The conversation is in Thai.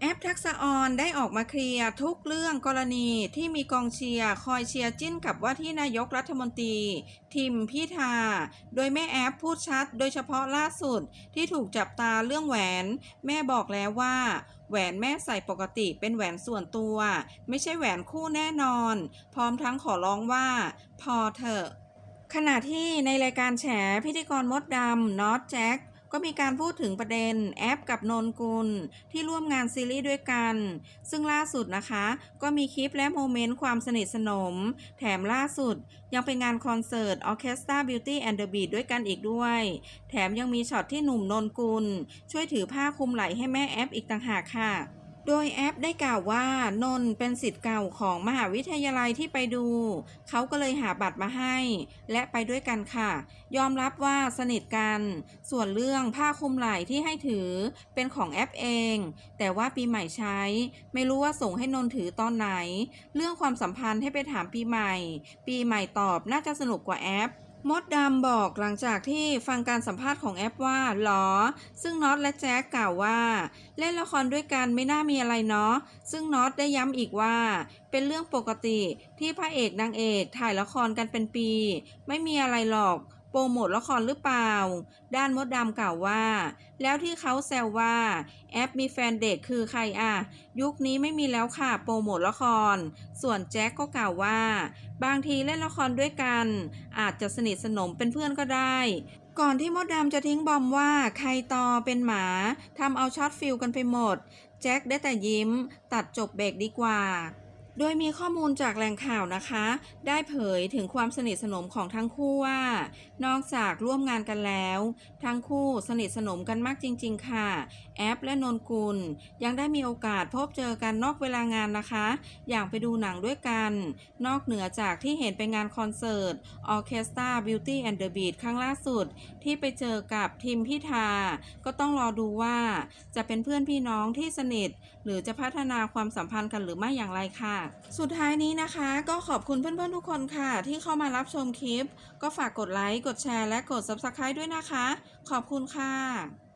แอปทักษะออนได้ออกมาเคลียร์ทุกเรื่องกรณีที่มีกองเชียร์คอยเชียร์จิ้นกับว่าที่นายกรัฐมนตรี ทิมพิธา โดยแม่แอปพูดชัดโดยเฉพาะล่าสุดที่ถูกจับตาเรื่องแหวน แม่บอกแล้วว่า แหวนแม่ใส่ปกติเป็นแหวนส่วนตัว ไม่ใช่แหวนคู่แน่นอน พร้อมทั้งขอร้องว่า พอเถอะขณะที่ในรายการแฉพิธีกรมดดำน็อตแจ็ค ก็มีการพูดถึงประเด็นแอปกับนนกุล ที่ร่วมงานซีรีส์ด้วยกัน ซึ่งล่าสุดนะคะ ก็มีคลิปและโมเมนต์ความสนิทสนม แถมล่าสุดยังเป็นงานคอนเสิร์ตออเคสตราบิวตี้แอนด์เดอะบีด้วยกันอีกด้วย แถมยังมีช็อตที่หนุ่มนนกุล ช่วยถือผ้าคลุมไหล่ให้แม่แอปอีกต่างหากค่ะ ดยแอปได้กล่าวว่านนท์เป็นสิทธิ์เก่าของมหาวิทยาลัยที่ไปดู เขาก็เลยหาบัตรมาให้ และไปด้วยกันค่ะ ยอมรับว่าสนิทกัน ส่วนเรื่องผ้าคลุมไหล่ที่ให้ถือเป็นของแอปเอง แต่ว่าปีใหม่ใช้ ไม่รู้ว่าส่งให้นนท์ถือตอนไหน เรื่องความสัมพันธ์ให้ไปถามปีใหม่ ปีใหม่ตอบน่าจะสนุกกว่าแอป มดดำบอกหลังจากที่ฟังการสัมภาษณ์ของแอปว่าหรอ ซึ่งน็อตและแจ๊กกล่าวว่า เล่นละครด้วยกันไม่น่ามีอะไรเนาะ ซึ่งน็อตได้ย้ำอีกว่า เป็นเรื่องปกติที่พระเอกนางเอกถ่ายละครกันเป็นปี ไม่มีอะไรหรอก รโมทละครหรือเปล่า ด้านมดดำกล่าวว่า แล้วที่เขาแซวว่า แอปมีแฟนเด็กคือใครอะ ยุคนี้ไม่มีแล้วค่ะโปรโมทละคร ส่วนแจ็คก็กล่าวว่า บางทีเล่นละครด้วยกัน อาจจะสนิทสนมเป็นเพื่อนก็ได้ ก่อนที่มดดำจะทิ้งบอมว่าใครต่อเป็นหมาทำเอาช็อตฟิลกันไปหมด แจ็คได้แต่ยิ้ม ตัดจบเบรกดีกว่า โดยมีข้อมูลจากแหล่งข่าวนะคะ ได้เผยถึงความสนิทสนมของทั้งคู่ว่า นอกจากร่วมงานกันแล้ว ทั้งคู่สนิทสนมกันมากจริง ๆ ค่ะ แอปและนนกุล ยังได้มีโอกาสพบเจอกันนอกเวลางานนะคะ อย่างไปดูหนังด้วยกัน นอกเหนือจากที่เห็นไปงานคอนเสิร์ต Orchestra Beauty and the Beat ครั้งล่าสุด ที่ไปเจอกับทีมพิธา ก็ต้องรอดูว่า จะเป็นเพื่อนพี่น้องที่สนิท หรือจะพัฒนาความสัมพันธ์กันหรือไม่อย่างไรค่ะสุดท้ายนี้นะคะ ก็ขอบคุณเพื่อนๆทุกคนค่ะ ที่เข้ามารับชมคลิป ก็ฝากกดไลค์ กดแชร์ และกด Subscribe ด้วยนะคะ ขอบคุณค่ะ